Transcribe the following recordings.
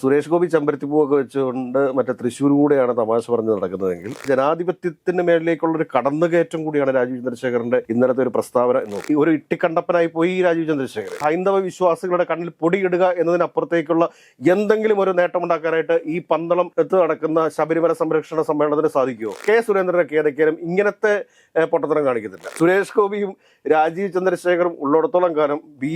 സുരേഷ് ഗോപി ചെമ്പരത്തിപ്പൂവൊക്കെ വെച്ചുകൊണ്ട് മറ്റേ തൃശ്ശൂർ കൂടെയാണ് തമാശ പറഞ്ഞ് നടക്കുന്നതെങ്കിൽ ജനാധിപത്യത്തിന്റെ മേളിലേക്കുള്ള ഒരു കടന്നുകയറ്റം കൂടിയാണ് രാജീവ് ചന്ദ്രശേഖരന്റെ ഇന്നലത്തെ ഒരു പ്രസ്താവന എന്ന് ഒരു ഇട്ടിക്കണ്ടപ്പനായി പോയി രാജീവ് ചന്ദ്രശേഖരൻ. ഹൈന്ദവ വിശ്വാസികളുടെ കണ്ണിൽ പൊടിയിടുക എന്നതിനപ്പുറത്തേക്കുള്ള എന്തെങ്കിലും ഒരു നേട്ടമുണ്ടാക്കാനായിട്ട് ഈ പന്തളം എത്ത് നടക്കുന്ന ശബരിമല സംരക്ഷണ സമ്മേളനത്തിന് സാധിക്കുമോ? കെ സുരേന്ദ്രനൊക്കെ ഏതൊക്കെയാലും ഇങ്ങനത്തെ പൊട്ടത്തരം കാണിക്കുന്നില്ല. സുരേഷ് ഗോപിയും രാജീവ് ചന്ദ്രശേഖറും ഉള്ളിടത്തോളം കാലം ബി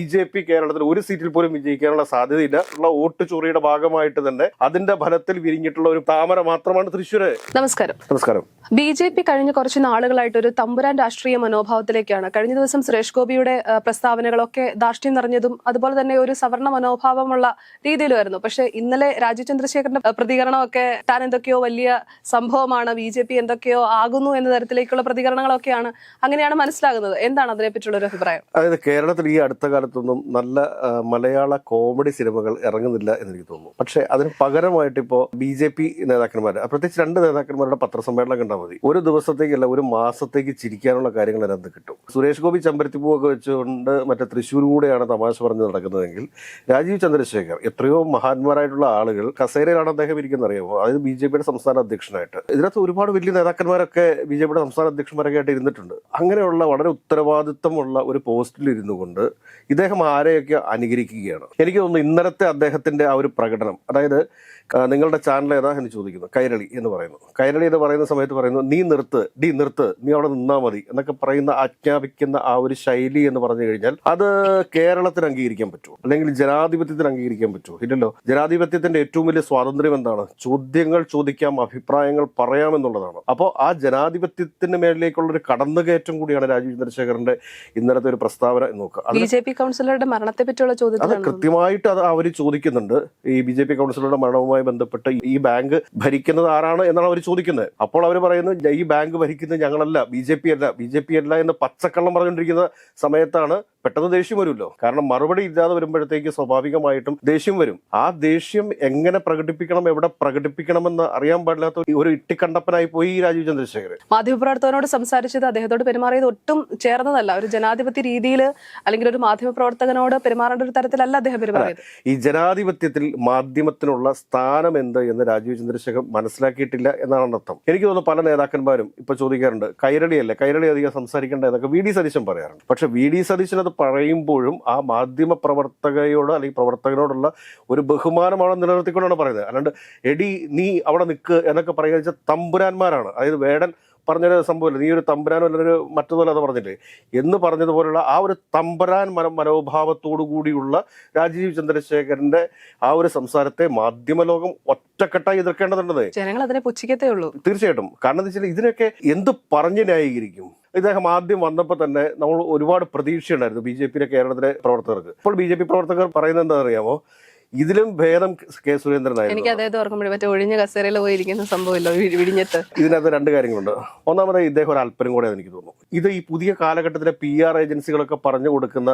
കേരളത്തിൽ ഒരു സീറ്റിൽ പോലും വിജയിക്കാനുള്ള സാധ്യതയില്ല. ഉള്ള വോട്ട് ചൊറിയുടെ ഭാഗമായിട്ട് തന്നെ അതിന്റെ ഫലത്തിൽ വിരിഞ്ഞിട്ടുള്ള ഒരു താമര മാത്രമാണ് തൃശ്ശൂര്. നമസ്കാരം. നമസ്കാരം. ബി ജെ പി കഴിഞ്ഞ കുറച്ച് നാളുകളായിട്ട് ഒരു തമ്പുരാൻ രാഷ്ട്രീയ മനോഭാവത്തിലേക്കാണ്. കഴിഞ്ഞ ദിവസം സുരേഷ് ഗോപിയുടെ പ്രസ്താവനകളൊക്കെ ധാർഷ്ട്യം നിറഞ്ഞതും അതുപോലെ തന്നെ ഒരു സവർണ മനോഭാവമുള്ള രീതിയിലുമായിരുന്നു. പക്ഷെ ഇന്നലെ രാജീവ് ചന്ദ്രശേഖരന്റെ പ്രതികരണമൊക്കെ താൻ എന്തൊക്കെയോ വലിയ സംഭവമാണ് ബി ജെ പി എന്തൊക്കെയോ ആകുന്നു എന്ന തരത്തിലേക്കുള്ള പ്രതികരണങ്ങളൊക്കെയാണ് അങ്ങനെയാണ് മനസ്സിലാകുന്നത്. എന്താണ് അതിനെ അതിനെപ്പറ്റിയുള്ള ഒരു അഭിപ്രായം? അതായത് കേരളത്തിൽ ഈ അടുത്ത കാലത്തൊന്നും നല്ല മലയാള കോമഡി സിനിമകൾ ഇറങ്ങുന്നില്ല എന്ന് എനിക്ക് തോന്നുന്നു. പക്ഷേ അതിന് പകരമായിട്ട് ഇപ്പോ ബി ജെ പി നേതാക്കന്മാർ പ്രത്യേകിച്ച് രണ്ട് നേതാക്കന്മാരുടെ പത്രസമ്മേളനം കണ്ടാൽ മതി ഒരു ദിവസത്തേക്കല്ല ഒരു മാസത്തേക്ക് ചിരിക്കാനുള്ള കാര്യങ്ങൾ അതിനകത്ത് കിട്ടും. സുരേഷ് ഗോപി ചമ്പരത്തിപ്പൂവൊക്കെ വെച്ചുകൊണ്ട് മറ്റേ തൃശ്ശൂർ കൂടെയാണ് തമാശ പറഞ്ഞ് നടക്കുന്നതെങ്കിൽ രാജീവ് ചന്ദ്രശേഖർ എത്രയോ മഹാന്മാരായിട്ടുള്ള ആളുകൾ കസേരയിലാണ് അദ്ദേഹം ഇരിക്കുന്ന അറിയാമോ? അതായത് ബി ജെ പിയുടെ സംസ്ഥാന അധ്യക്ഷനായിട്ട്. ഇതിനകത്ത് ഒരുപാട് വലിയ നേതാക്കന്മാരൊക്കെ ബി ജെ പിയുടെ സംസ്ഥാന അധ്യക്ഷന്മാരൊക്കെ ആയിട്ട് ഇരുന്നിട്ടുണ്ട്. അങ്ങനെയുള്ള വളരെ ഉത്തരവാദിത്തമുള്ള ഒരു പോസ്റ്റിൽ ഇരുന്നു കൊണ്ട് ഇദ്ദേഹം ആരെയൊക്കെ അനുകരിക്കുകയാണ്? എനിക്ക് തോന്നുന്നു ഇന്നലത്തെ അദ്ദേഹത്തിന്റെ ആ ഒരു പ്രകടനം അതായത് നിങ്ങളുടെ ചാനൽ ഏതാ എന്ന് ചോദിക്കുന്നു. കൈരളി എന്ന് പറയുന്നു. കൈരളി എന്ന് പറയുന്ന സമയത്ത് പറയുന്നു നീ നിർത്ത് ഡി നിർത്ത് നീ അവിടെ നിന്നാ മതി എന്നൊക്കെ പറയുന്ന ആജ്ഞാപിക്കുന്ന ആ ഒരു ശൈലി എന്ന് പറഞ്ഞു കഴിഞ്ഞാൽ അത് കേരളത്തിന് അംഗീകരിക്കാൻ പറ്റുമോ? അല്ലെങ്കിൽ ജനാധിപത്യത്തിന് അംഗീകരിക്കാൻ പറ്റുമോ? ഇല്ലല്ലോ. ജനാധിപത്യത്തിന്റെ ഏറ്റവും വലിയ സ്വാതന്ത്ര്യം എന്താണ്? ചോദ്യങ്ങൾ ചോദിക്കാം അഭിപ്രായങ്ങൾ പറയാം എന്നുള്ളതാണ്. അപ്പോൾ ആ ജനാധിപത്യത്തിന് മേളിലേക്കുള്ള ഒരു കടന്നുകയറ്റം കൂടിയാണ് രാജീവ് ചന്ദ്രശേഖരന്റെ ഇന്നലത്തെ ഒരു പ്രസ്താവന നോക്കുക. ബി ജെ പി കൗൺസിലറുടെ മരണത്തെ പറ്റിയുള്ള അത് കൃത്യമായിട്ട് അത് അവർ ചോദിക്കുന്നുണ്ട്. ഈ ബി ജെ പി കൗൺസിലറുടെ മരണവുമായി ബന്ധപ്പെട്ട് ഈ ബാങ്ക് ഭരിക്കുന്നത് ആരാണ് എന്നാണ് അവർ ചോദിക്കുന്നത്. അപ്പോൾ അവർ പറയുന്നത് ഈ ബാങ്ക് ഭരിക്കുന്നത് ഞങ്ങളല്ല ബി ജെ പി അല്ല. ബി ജെ പി അല്ല എന്ന് പച്ചക്കള്ളം പറഞ്ഞുകൊണ്ടിരിക്കുന്ന സമയത്താണ് പെട്ടെന്ന് ദേഷ്യം വരുമല്ലോ. കാരണം മറുപടി ഇല്ലാതെ വരുമ്പോഴത്തേക്ക് സ്വാഭാവികമായിട്ടും ദേഷ്യം വരും. ആ ദേഷ്യം എങ്ങനെ പ്രകടിപ്പിക്കണം എവിടെ പ്രകടിപ്പിക്കണമെന്ന് അറിയാൻ പാടില്ലാത്ത ഒരു ഇട്ടിക്കണ്ടപ്പനായി പോയി രാജീവ് ചന്ദ്രശേഖരൻ. മാധ്യമപ്രവർത്തകനോട് സംസാരിച്ചത് അദ്ദേഹത്തോട് പെരുമാറിയത് ഒട്ടും ചേർന്നതല്ല. ഒരു ജനാധിപത്യ രീതിയിൽ അല്ലെങ്കിൽ ഒരു മാധ്യമപ്രവർത്തകനോട് പെരുമാറേണ്ട ഒരു തരത്തിലല്ല അദ്ദേഹം പെരുമാറിയത്. ഈ ജനാധിപത്യത്തിൽ മാധ്യമത്തിനുള്ള സ്ഥാനം എന്ത് എന്ന് രാജീവ് ചന്ദ്രശേഖർ മനസ്സിലാക്കിയിട്ടില്ല എന്നാണ് അർത്ഥം. എനിക്ക് തോന്നുന്നു പല നേതാക്കന്മാരും ഇപ്പൊ ചോദിക്കാറുണ്ട് കൈരളിയല്ലേ? കൈരളി അധികം സംസാരിക്കേണ്ട എന്നൊക്കെ വി. ഡി. സതീശൻ പറയാറുണ്ട്. പക്ഷെ വി. ഡി. സതീശൻ അത് പറയുമ്പോഴും ആ മാധ്യമ പ്രവർത്തകയോട് അല്ലെങ്കിൽ പ്രവർത്തകനോടുള്ള ഒരു ബഹുമാനമാണ് നിലനിർത്തിക്കൊണ്ടാണ് പറയുന്നത്. അല്ലാണ്ട് എടി നീ അവിടെ നിൽക്ക് എന്നൊക്കെ പറയുക വെച്ചാൽ തമ്പുരാന്മാരാണ്. അതായത് വേടൻ പറഞ്ഞൊരു സംഭവമില്ല. നീ ഒരു തമ്പുരാനോ അല്ലൊരു മറ്റതുപോലെ അത് പറഞ്ഞില്ലേ? എന്ന് പറഞ്ഞതുപോലുള്ള ആ ഒരു തമ്പുരാൻ മന മനോഭാവത്തോടു കൂടിയുള്ള രാജീവ് ചന്ദ്രശേഖരന്റെ ആ ഒരു സംസാരത്തെ മാധ്യമലോകം ഒറ്റക്കെട്ടായി എതിർക്കേണ്ടതുണ്ടെന്നേ. ജനങ്ങൾ അതിനെ പുച്ഛിക്കത്തേ ഉള്ളൂ. തീർച്ചയായിട്ടും. കാരണം എന്താ വെച്ചാൽ ഇതിനൊക്കെ എന്ത് പറഞ്ഞ് ന്യായീകരിക്കും? ഇദ്ദേഹം ആദ്യം വന്നപ്പോൾ തന്നെ നമ്മൾ ഒരുപാട് പ്രതീക്ഷയുണ്ടായിരുന്നു ബി ജെ പിയിലെ കേരളത്തിലെ പ്രവർത്തകർക്ക്. ഇപ്പോൾ ബി ജെ പി പ്രവർത്തകർ പറയുന്നത് എന്താ അറിയാമോ ഇതിലും ഭേദം കെ സുരേന്ദ്രനായിരുന്നു. എനിക്ക് അദ്ദേഹത്തെ ഓർക്കുമ്പോഴേ മറ്റേ ഒഴിഞ്ഞ കസേരയിൽ പോയിരിക്കുന്ന സംഭവമല്ലോ വിഴിഞ്ഞത്ത്. ഇതിനകത്ത് രണ്ട് കാര്യങ്ങളുണ്ട്. ഒന്നാമത് ഇദ്ദേഹം ഒരു അല്പനും കൂടെ എനിക്ക് തോന്നുന്നു. ഇത് ഈ പുതിയ കാലഘട്ടത്തിലെ പി ആർ ഏജൻസികളൊക്കെ പറഞ്ഞു കൊടുക്കുന്ന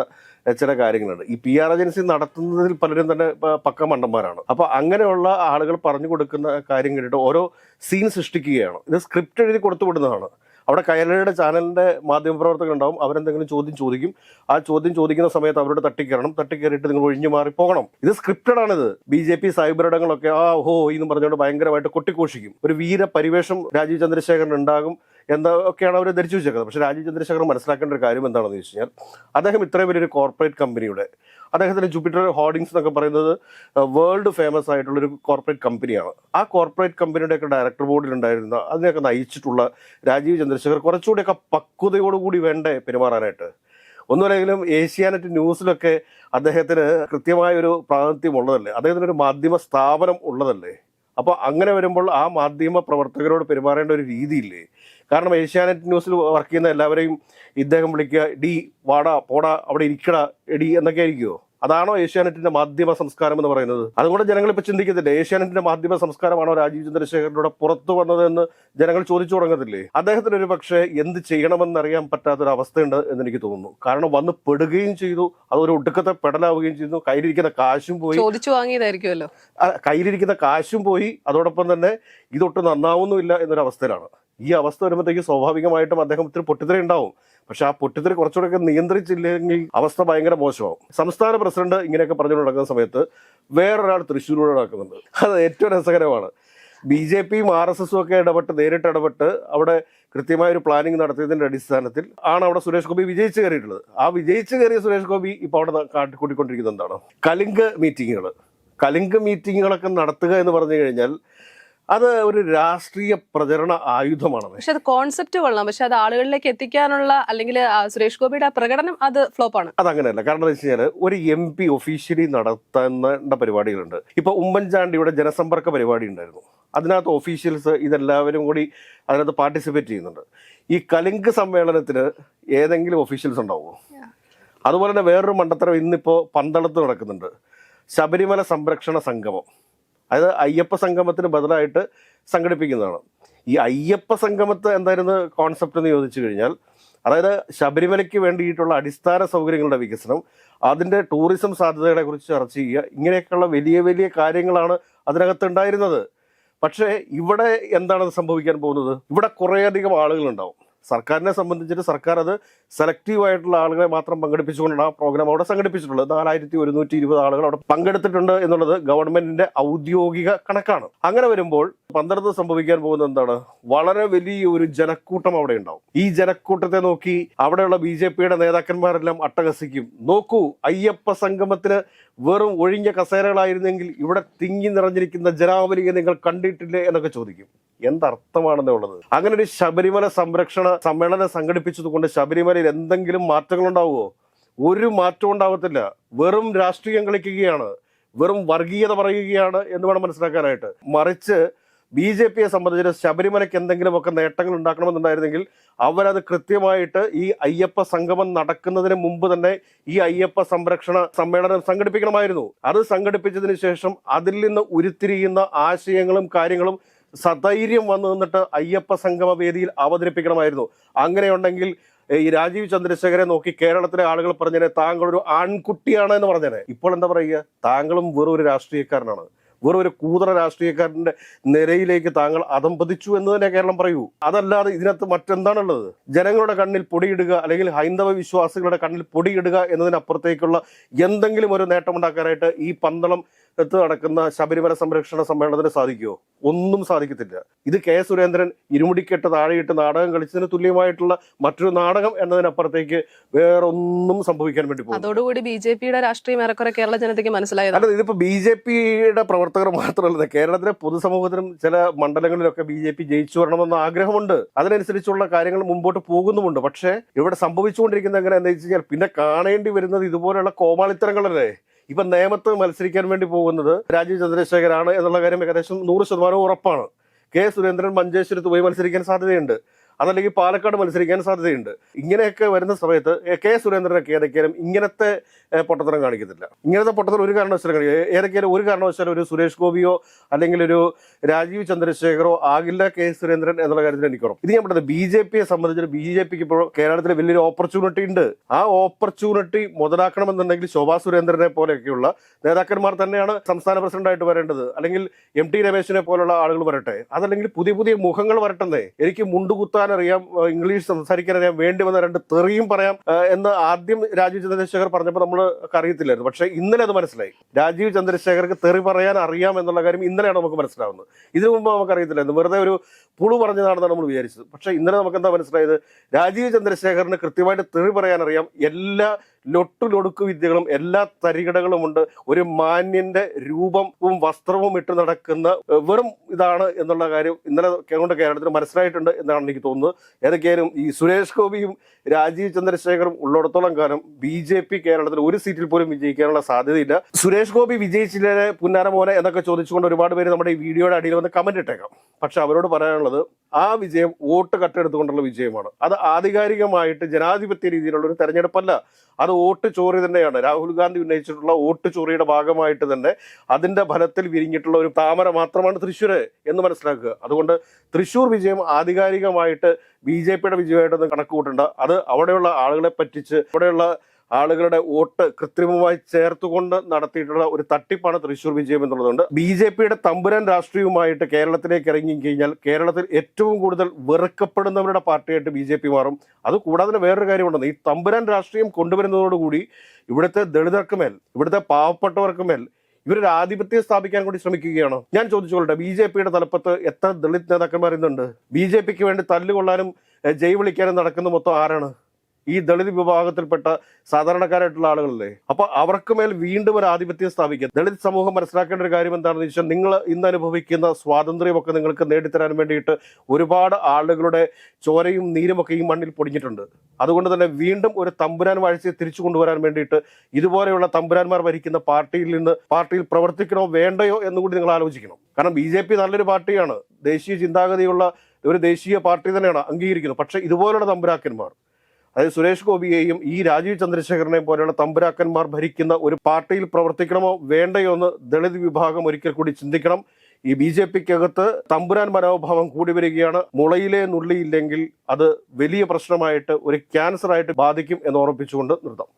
ചില കാര്യങ്ങളുണ്ട്. ഈ പി ആർ ഏജൻസി നടത്തുന്നതിൽ പലരും തന്നെ പക്ക മണ്ടന്മാരാണ്. അപ്പൊ അങ്ങനെയുള്ള ആളുകൾ പറഞ്ഞു കൊടുക്കുന്ന കാര്യം കേട്ടിട്ട് ഓരോ സീൻ സൃഷ്ടിക്കുകയാണ്. ഇത് സ്ക്രിപ്റ്റ് എഴുതി കൊടുത്തു വിടുന്നതാണ്. അവിടെ കയലയുടെ ചാനലിന്റെ മാധ്യമപ്രവർത്തകർ ഉണ്ടാവും. അവരെന്തെങ്കിലും ചോദ്യം ചോദിക്കും. ആ ചോദ്യം ചോദിക്കുന്ന സമയത്ത് അവരോട് തട്ടിക്കയറണം. തട്ടിക്കയറിയിട്ട് നിങ്ങൾ ഒഴിഞ്ഞു മാറി പോകണം. ഇത് സ്ക്രിപ്റ്റഡ് ആണിത്. ബി ജെ പി സൈബറിടങ്ങളൊക്കെ ആ ഹോ എന്ന് പറഞ്ഞുകൊണ്ട് ഭയങ്കരമായിട്ട് കൊട്ടിഘോഷിക്കും. ഒരു വീര പരിവേഷം രാജീവ് ചന്ദ്രശേഖരൻ ഉണ്ടാകും എന്നൊക്കെയാണ് അവർ ധരിച്ചു വെച്ചേക്കുന്നത്. പക്ഷേ രാജീവ് ചന്ദ്രശേഖരൻ മനസ്സിലാക്കേണ്ട ഒരു കാര്യം എന്താണെന്ന് വെച്ച് കഴിഞ്ഞാൽ അദ്ദേഹം ഇത്രയും വലിയൊരു കോർപ്പറേറ്റ് കമ്പനിയുടെ അദ്ദേഹത്തിന്റെ ജൂപ്പിറ്റർ ഹോർഡിങ്സ് എന്നൊക്കെ പറയുന്നത് വേൾഡ് ഫേമസ് ആയിട്ടുള്ള ഒരു കോർപ്പറേറ്റ് കമ്പനിയാണ് ആ കോർപ്പറേറ്റ് കമ്പനിയുടെയൊക്കെ ഡയറക്ടർ ബോർഡിൽ ഉണ്ടായിരുന്ന അതിനെയൊക്കെ നയിച്ചിട്ടുള്ള രാജീവ് ചന്ദ്രശേഖർ കുറച്ചുകൂടിയൊക്കെ പക്വതയോടുകൂടി വേണ്ടേ പെരുമാറാനായിട്ട്? ഒന്നുമല്ലെങ്കിലും ഏഷ്യാനെറ്റ് ന്യൂസിലൊക്കെ അദ്ദേഹത്തിന് കൃത്യമായ ഒരു പ്രാതിനിധ്യം ഉള്ളതല്ലേ അദ്ദേഹത്തിന് ഒരു മാധ്യമ സ്ഥാപനം ഉള്ളതല്ലേ? അപ്പോൾ അങ്ങനെ വരുമ്പോൾ ആ മാധ്യമ പ്രവർത്തകരോട് പെരുമാറേണ്ട ഒരു രീതിയില്ലേ? കാരണം ഏഷ്യാനെറ്റ് ന്യൂസിൽ വർക്ക് ചെയ്യുന്ന എല്ലാവരെയും ഇദ്ദേഹം വിളിക്കുക ഡി വാടാ പോടാ അവിടെ ഇരിക്കടാ എടി എന്നൊക്കെ ആയിരിക്കുമോ അതാണോ ഏഷ്യാനെറ്റിന്റെ മാധ്യമ സംസ്കാരം എന്ന് പറയുന്നത്? അതുകൊണ്ട് ജനങ്ങൾ ഇപ്പൊ ചിന്തിക്കത്തില്ല ഏഷ്യാനെറ്റിന്റെ മാധ്യമ സംസ്കാരമാണോ രാജീവ് ചന്ദ്രശേഖരനോട് പുറത്തു വന്നതെന്ന് ജനങ്ങൾ ചോദിച്ചു തുടങ്ങത്തില്ലേ? അദ്ദേഹത്തിന് ഒരു പക്ഷേ എന്ത് ചെയ്യണമെന്ന് അറിയാൻ പറ്റാത്തൊരു അവസ്ഥയുണ്ട് എന്ന് എനിക്ക് തോന്നുന്നു. കാരണം വന്ന് പെടുകയും ചെയ്തു അതൊരു ഒടുക്കത്തെ പെടലാവുകയും ചെയ്തു കയ്യിലിരിക്കുന്ന കാശും പോയി. ചോദിച്ചു വാങ്ങിയതായിരിക്കുമല്ലോ. കയ്യിലിരിക്കുന്ന കാശും പോയി അതോടൊപ്പം തന്നെ ഇതൊട്ട് നന്നാവുന്നുമില്ല എന്നൊരു അവസ്ഥയിലാണ് ഈ അവസ്ഥ വരുമ്പോഴത്തേക്ക് സ്വാഭാവികമായിട്ടും അദ്ദേഹം അദ്ദേഹത്തിന് പൊട്ടിത്തെറി ഉണ്ടാവും. പക്ഷെ ആ പൊട്ടിത്തെറി കുറച്ചുകൂടെ നിയന്ത്രിച്ചില്ലെങ്കിൽ അവസ്ഥ ഭയങ്കര മോശമാവും. സംസ്ഥാന പ്രസിഡന്റ് ഇങ്ങനെയൊക്കെ പറഞ്ഞു നടക്കുന്ന സമയത്ത് വേറൊരാൾ തൃശ്ശൂരിലൂടെ നടക്കുന്നുണ്ട്. അത് ഏറ്റവും രസകരമാണ്. ബി ജെ പിയും ആർ എസ് എസും ഒക്കെ ഇടപെട്ട് നേരിട്ട് ഇടപെട്ട് അവിടെ കൃത്യമായ ഒരു പ്ലാനിങ് നടത്തിയതിന്റെ അടിസ്ഥാനത്തിൽ ആണ് അവിടെ സുരേഷ് ഗോപി വിജയിച്ച് കയറിയിട്ടുള്ളത്. ആ വിജയിച്ച് കയറിയ സുരേഷ് ഗോപി ഇപ്പോൾ അവിടെ കാട്ടിക്കൂട്ടിക്കൊണ്ടിരിക്കുന്നത് എന്താണ്? കലിംഗ് മീറ്റിങ്ങുകൾ കലിംഗ് മീറ്റിങ്ങുകളൊക്കെ നടത്തുക എന്ന് പറഞ്ഞു കഴിഞ്ഞാൽ അത് ഒരു രാഷ്ട്രീയ പ്രചരണ ആയുധമാണ്. പക്ഷെ അത് കോൺസെപ്റ്റ് കൊള്ളാം. പക്ഷെ അത് ആളുകളിലേക്ക് എത്തിക്കാനുള്ള അല്ലെങ്കിൽ സുരേഷ് ഗോപിയുടെ ആ പ്രകടനം അത് ഫ്ലോപ്പാണ്. അതങ്ങനെയല്ല. കാരണം എന്താ വെച്ച് ഒരു എം പി ഒഫീഷ്യലി നടത്തേണ്ട പരിപാടികളുണ്ട്. ഇപ്പൊ ഉമ്മൻചാണ്ടിയുടെ ജനസമ്പർക്ക പരിപാടി ഉണ്ടായിരുന്നു. അതിനകത്ത് ഒഫീഷ്യൽസ് ഇതെല്ലാവരും കൂടി അതിനകത്ത് പാർട്ടിസിപ്പേറ്റ് ചെയ്യുന്നുണ്ട്. ഈ കലിംഗ് സമ്മേളനത്തിന് ഏതെങ്കിലും ഒഫീഷ്യൽസ് ഉണ്ടാവുമോ? അതുപോലെ തന്നെ വേറൊരു മണ്ടത്തരം ഇന്നിപ്പോ പന്തളത്ത് നടക്കുന്നുണ്ട്. ശബരിമല സംരക്ഷണ സംഗമം. അതായത് അയ്യപ്പ സംഗമത്തിന് ബദലായിട്ട് സംഘടിപ്പിക്കുന്നതാണ്. ഈ അയ്യപ്പ സംഗമത്ത് എന്തായിരുന്നു കോൺസെപ്റ്റ് എന്ന് ചോദിച്ചു കഴിഞ്ഞാൽ അതായത് ശബരിമലയ്ക്ക് വേണ്ടിയിട്ടുള്ള അടിസ്ഥാന സൗകര്യങ്ങളുടെ വികസനം അതിന്റെ ടൂറിസം സാധ്യതകളെ കുറിച്ച് ചർച്ച ചെയ്യുക ഇങ്ങനെയൊക്കെയുള്ള വലിയ വലിയ കാര്യങ്ങളാണ് അതിനകത്ത് ഉണ്ടായിരുന്നത്. പക്ഷേ ഇവിടെ എന്താണ് സംഭവിക്കാൻ പോകുന്നത്? ഇവിടെ കുറേയധികം ആളുകളുണ്ടാവും. സർക്കാരിനെ സംബന്ധിച്ചിട്ട് സർക്കാർ അത് സെലക്റ്റീവ് ആയിട്ടുള്ള ആളുകളെ മാത്രം പങ്കെടുപ്പിച്ചുകൊണ്ടാണ് ആ പ്രോഗ്രാം അവിടെ സംഘടിപ്പിച്ചിട്ടുള്ളത്. നാലായിരത്തി ഒരുന്നൂറ്റി ഇരുപത് ആളുകൾ അവിടെ പങ്കെടുത്തിട്ടുണ്ട് എന്നുള്ളത് ഗവൺമെന്റിന്റെ ഔദ്യോഗിക കണക്കാണ്. അങ്ങനെ വരുമ്പോൾ പന്ത്രണ്ട് സംഭവിക്കാൻ പോകുന്നത് എന്താണ്? വളരെ വലിയ ഒരു ജനക്കൂട്ടം അവിടെ ഉണ്ടാവും. ഈ ജനക്കൂട്ടത്തെ നോക്കി അവിടെയുള്ള ബി ജെ പിയുടെ നേതാക്കന്മാരെല്ലാം അട്ടഹസിക്കും. നോക്കൂ അയ്യപ്പ സംഗമത്തിന് വെറും ഒഴിഞ്ഞ കസേരകളായിരുന്നെങ്കിൽ ഇവിടെ തിങ്ങി നിറഞ്ഞിരിക്കുന്ന ജനാവലിയെ നിങ്ങൾ കണ്ടിട്ടില്ലേ എന്നൊക്കെ ചോദിക്കും. എന്തർത്ഥമാണെന്നുള്ളത്. അങ്ങനെ ഒരു ശബരിമല സംരക്ഷണ സമ്മേളനം സംഘടിപ്പിച്ചതുകൊണ്ട് ശബരിമലയിൽ എന്തെങ്കിലും മാറ്റങ്ങൾ ഉണ്ടാവുമോ ഒരു മാറ്റവും ഉണ്ടാവത്തില്ല. വെറും രാഷ്ട്രീയം കളിക്കുകയാണ്. വെറും വർഗീയത പറയുകയാണ് എന്ന് വേണം മനസ്സിലാക്കാനായിട്ട്. മറിച്ച് ബി ജെ പിയെ സംബന്ധിച്ച് ശബരിമലയ്ക്ക് എന്തെങ്കിലുമൊക്കെ നേട്ടങ്ങൾ ഉണ്ടാക്കണമെന്നുണ്ടായിരുന്നെങ്കിൽ അവരത് കൃത്യമായിട്ട് ഈ അയ്യപ്പ സംഗമം നടക്കുന്നതിന് മുമ്പ് തന്നെ ഈ അയ്യപ്പ സംരക്ഷണ സമ്മേളനം സംഘടിപ്പിക്കണമായിരുന്നു. അത് സംഘടിപ്പിച്ചതിന് ശേഷം അതിൽ നിന്ന് ഉരുത്തിരിയുന്ന ആശയങ്ങളും കാര്യങ്ങളും സധൈര്യം വന്നു നിന്നിട്ട് അയ്യപ്പ സംഗമ വേദിയിൽ അവതരിപ്പിക്കണമായിരുന്നു. അങ്ങനെയുണ്ടെങ്കിൽ ഈ രാജീവ് ചന്ദ്രശേഖരെ നോക്കി കേരളത്തിലെ ആളുകൾ പറഞ്ഞേ താങ്കൾ ഒരു ആൺകുട്ടിയാണ് എന്ന് പറഞ്ഞേനെ. ഇപ്പോൾ എന്താ പറയുക? താങ്കളും വെറും ഒരു രാഷ്ട്രീയക്കാരനാണ്. വെറും ഒരു കൂതറ രാഷ്ട്രീയക്കാരന്റെ നിരയിലേക്ക് താങ്കൾ അതമ്പതിച്ചു എന്ന് തന്നെ കേരളം പറയൂ. അതല്ലാതെ ഇതിനകത്ത് മറ്റെന്താണുള്ളത്? ജനങ്ങളുടെ കണ്ണിൽ പൊടിയിടുക അല്ലെങ്കിൽ ഹൈന്ദവ വിശ്വാസികളുടെ കണ്ണിൽ പൊടിയിടുക എന്നതിനപ്പുറത്തേക്കുള്ള എന്തെങ്കിലും ഒരു നേട്ടമുണ്ടാക്കാനായിട്ട് ഈ പന്തളം ത്ത് നടക്കുന്ന ശബരിമല സംരക്ഷണ സമ്മേളനത്തിന് സാധിക്കുമോ ഒന്നും സാധിക്കത്തില്ല. ഇത് കെ സുരേന്ദ്രൻ ഇരുമുടിക്കെട്ട് താഴെയിട്ട് നാടകം കളിച്ചതിന് തുല്യമായിട്ടുള്ള മറ്റൊരു നാടകം എന്നതിനപ്പുറത്തേക്ക് വേറൊന്നും സംഭവിക്കാൻ വേണ്ടി പോകും അതോടുകൂടി ബി ജെ പിയുടെ രാഷ്ട്രീയം ഏറെക്കുറെ കേരള ജനതയ്ക്ക് മനസ്സിലായത് അല്ല ഇതിപ്പോ ബി ജെ പിയുടെ പ്രവർത്തകർ മാത്രമല്ല കേരളത്തിലെ പൊതുസമൂഹത്തിനും ചില മണ്ഡലങ്ങളിലൊക്കെ ബി ജെ പി ജയിച്ചു വരണമെന്ന ആഗ്രഹമുണ്ട്. അതിനനുസരിച്ചുള്ള കാര്യങ്ങൾ മുമ്പോട്ട് പോകുന്നുമുണ്ട്. പക്ഷേ ഇവിടെ സംഭവിച്ചുകൊണ്ടിരിക്കുന്നത് എങ്ങനെയാണെന്ന് വെച്ച് കഴിഞ്ഞാൽ പിന്നെ കാണേണ്ടി വരുന്നത് ഇതുപോലെയുള്ള കോമാളിത്തരങ്ങളല്ലേ? ഇപ്പൊ നേമത്ത് മത്സരിക്കാൻ വേണ്ടി പോകുന്നത് രാജീവ് ചന്ദ്രശേഖരാണ് എന്നുള്ള കാര്യം ഏകദേശം നൂറ് ശതമാനം ഉറപ്പാണ്. കെ സുരേന്ദ്രൻ മഞ്ചേശ്വരത്ത് പോയി മത്സരിക്കാൻ സാധ്യതയുണ്ട്. അതല്ലെങ്കിൽ പാലക്കാട് മത്സരിക്കാൻ സാധ്യതയുണ്ട്. ഇങ്ങനെയൊക്കെ വരുന്ന സമയത്ത് കെ സുരേന്ദ്രനൊക്കെ ഏതൊക്കെയാലും ഇങ്ങനത്തെ പൊട്ടത്തരം കാണിക്കത്തില്ല. ഇങ്ങനത്തെ പൊട്ടത്തരം ഒരു കാരണവശാലും കാണിക്കില്ല ഏതൊക്കെയാലും ഒരു കാരണവശാലും ഒരു സുരേഷ് ഗോപിയോ അല്ലെങ്കിൽ ഒരു രാജീവ് ചന്ദ്രശേഖരോ ആകില്ല കെ സുരേന്ദ്രൻ എന്നുള്ള കാര്യത്തിൽ എനിക്ക് ഉറപ്പ്. ഇത് ഞാൻ പറഞ്ഞത് ബി ജെ പിയെ സംബന്ധിച്ച് ബി ജെ പിക്ക് ഇപ്പോൾ കേരളത്തിൽ വലിയൊരു ഓപ്പർച്യൂണിറ്റി ഉണ്ട്. ആ ഓപ്പർച്യൂണിറ്റി മുതലാക്കണമെന്നുണ്ടെങ്കിൽ ശോഭാ സുരേന്ദ്രനെ പോലെയൊക്കെയുള്ള നേതാക്കന്മാർ തന്നെയാണ് സംസ്ഥാന പ്രസിഡന്റായിട്ട് വരേണ്ടത്. അല്ലെങ്കിൽ എം ടി രമേശിനെ പോലുള്ള ആളുകൾ വരട്ടെ. അതല്ലെങ്കിൽ പുതിയ പുതിയ മുഖങ്ങൾ വരട്ടെന്നേ. എനിക്ക് മുണ്ടുകുത്താൻ അറിയാം ഇംഗ്ലീഷ് സംസാരിക്കാൻ അറിയാം വേണ്ടി വന്ന രണ്ട് തെറിയും പറയാം എന്ന് ആദ്യം രാജീവ് ചന്ദ്രശേഖർ പറഞ്ഞപ്പോൾ നമ്മൾ അറിയത്തില്ലായിരുന്നു പക്ഷേ ഇന്നലെ അത് മനസ്സിലായി. രാജീവ് ചന്ദ്രശേഖർക്ക് തെറി പറയാൻ അറിയാം എന്നുള്ള കാര്യം ഇന്നലെയാണ് നമുക്ക് മനസ്സിലാവുന്നത്? ഇതിനു മുമ്പ് നമുക്ക് അറിയത്തില്ലായിരുന്നു വെറുതെ ഒരു പുളു പറഞ്ഞതാണെന്നാണ് നമ്മൾ വിചാരിച്ചത്. പക്ഷേ ഇന്നലെ നമുക്ക് എന്താ മനസ്സിലായത്? രാജീവ് ചന്ദ്രശേഖറിന് കൃത്യമായിട്ട് തെറി പറയാൻ അറിയാം എല്ലാ ലൊട്ടുലൊടുക്കു വിദ്യകളും എല്ലാ തരികടകളും ഉണ്ട്. ഒരു മാന്യന്റെ രൂപവും വസ്ത്രവും ഇട്ട് നടക്കുന്ന വെറും ഇതാണ് എന്നുള്ള കാര്യം ഇന്നലെ കൊണ്ട് കേരളത്തിന് മനസ്സിലായിട്ടുണ്ട് എന്നാണ് എനിക്ക് തോന്നുന്നത്. ഏതൊക്കെയായാലും ഈ സുരേഷ് ഗോപിയും രാജീവ് ചന്ദ്രശേഖറും ഉള്ളിടത്തോളം കാലം ബി ജെ പി കേരളത്തിൽ ഒരു സീറ്റിൽ പോലും വിജയിക്കാനുള്ള സാധ്യതയില്ല. സുരേഷ് ഗോപി വിജയിച്ചില്ലേ പുന്നാര മോനെ എന്നൊക്കെ ചോദിച്ചുകൊണ്ട് ഒരുപാട് പേര് നമ്മുടെ ഈ വീഡിയോയുടെ അടിയിൽ വന്ന് കമന്റ് ഇട്ടേക്കാം. പക്ഷെ അവരോട് പറയാനുള്ളത് ആ വിജയം വോട്ട് കട്ടെടുത്തുകൊണ്ടുള്ള വിജയമാണ്. അത് ആധികാരികമായിട്ട് ജനാധിപത്യ രീതിയിലുള്ള ഒരു തെരഞ്ഞെടുപ്പല്ല. അത് വോട്ട് ചോറി തന്നെയാണ്. രാഹുൽ ഗാന്ധി ഉന്നയിച്ചിട്ടുള്ള വോട്ട് ചോറിയുടെ ഭാഗമായിട്ട് തന്നെ അതിന്റെ ഫലത്തിൽ വിരിഞ്ഞിട്ടുള്ള ഒരു താമര മാത്രമാണ് തൃശ്ശൂര് എന്ന് മനസ്സിലാക്കുക. അതുകൊണ്ട് തൃശ്ശൂർ വിജയം ആധികാരികമായിട്ട് ബി ജെ പിയുടെ വിജയമായിട്ടൊന്നും കണക്ക് കൂട്ടണ്ട അത് അവിടെയുള്ള ആളുകളെ പറ്റിച്ച് അവിടെയുള്ള ആളുകളുടെ വോട്ട് കൃത്രിമമായി ചേർത്തുകൊണ്ട് നടത്തിയിട്ടുള്ള ഒരു തട്ടിപ്പാണ് തൃശൂർ വിജയം എന്നുള്ളതുകൊണ്ട് ബി ജെ പിയുടെ തമ്പുരാൻ രാഷ്ട്രീയവുമായിട്ട് കേരളത്തിലേക്ക് ഇറങ്ങി കഴിഞ്ഞാൽ കേരളത്തിൽ ഏറ്റവും കൂടുതൽ വെറുക്കപ്പെടുന്നവരുടെ പാർട്ടിയായിട്ട് ബി ജെ പി മാറും. അത് കൂടാതെ വേറൊരു കാര്യമുണ്ടെന്ന് ഈ തമ്പുരാൻ രാഷ്ട്രീയം കൊണ്ടുവരുന്നതോടുകൂടി ഇവിടുത്തെ ദളിതർക്ക് മേൽ ഇവിടുത്തെ പാവപ്പെട്ടവർക്ക് മേൽ ഇവരൊരു ആധിപത്യം സ്ഥാപിക്കാൻ കൂടി ശ്രമിക്കുകയാണോ? ഞാൻ ചോദിച്ചോളട്ടെ ബി ജെ പിയുടെ തലപ്പത്ത് എത്ര ദളിത് നേതാക്കന്മാർ ഇന്നുണ്ട്? ബി ജെ പിക്ക് വേണ്ടി തല്ലുകൊള്ളാനും ജയ് വിളിക്കാനും നടക്കുന്ന മൊത്തം ആരാണ്? ഈ ദളിത് വിഭാഗത്തിൽപ്പെട്ട സാധാരണക്കാരായിട്ടുള്ള ആളുകളല്ലേ? അപ്പൊ അവർക്ക് മേൽ വീണ്ടും ഒരു ആധിപത്യം സ്ഥാപിക്കുക. ദളിത് സമൂഹം മനസ്സിലാക്കേണ്ട ഒരു കാര്യം എന്താണെന്ന് വെച്ചാൽ നിങ്ങൾ ഇന്ന് അനുഭവിക്കുന്ന സ്വാതന്ത്ര്യമൊക്കെ നിങ്ങൾക്ക് നേടിത്തരാൻ വേണ്ടിയിട്ട് ഒരുപാട് ആളുകളുടെ ചോരയും നീരുമൊക്കെ ഈ മണ്ണിൽ പൊടിഞ്ഞിട്ടുണ്ട്. അതുകൊണ്ട് തന്നെ വീണ്ടും ഒരു തമ്പുരാൻ വാഴ്ചയെ തിരിച്ചു കൊണ്ടുവരാൻ വേണ്ടിയിട്ട് ഇതുപോലെയുള്ള തമ്പുരാന്മാർ ഭരിക്കുന്ന പാർട്ടിയിൽ നിന്ന് പാർട്ടിയിൽ പ്രവർത്തിക്കണോ വേണ്ടയോ എന്നുകൂടി നിങ്ങൾ ആലോചിക്കണം. കാരണം ബി ജെ പി നല്ലൊരു പാർട്ടിയാണ്. ദേശീയ ചിന്താഗതിയുള്ള ഒരു ദേശീയ പാർട്ടി തന്നെയാണ് അംഗീകരിക്കുന്നത്. പക്ഷേ ഇതുപോലുള്ള തമ്പുരാക്കന്മാർ അതായത് സുരേഷ് ഗോപിയെയും ഈ രാജീവ് ചന്ദ്രശേഖരനെയും പോലെയുള്ള തമ്പുരാക്കന്മാർ ഭരിക്കുന്ന ഒരു പാർട്ടിയിൽ പ്രവർത്തിക്കണമോ വേണ്ടയോ എന്ന് ദളിത് വിഭാഗം ഒരിക്കൽ കൂടി ചിന്തിക്കണം. ഈ ബി ജെ പിക്കകത്ത് തമ്പുരാൻ മനോഭാവം കൂടി വരികയാണ്. മുളയിലെ നുള്ളിയില്ലെങ്കിൽ അത് വലിയ പ്രശ്നമായിട്ട് ഒരു ക്യാൻസറായിട്ട് ബാധിക്കും എന്ന് ഓർമ്മിപ്പിച്ചുകൊണ്ട് നിർത്താം.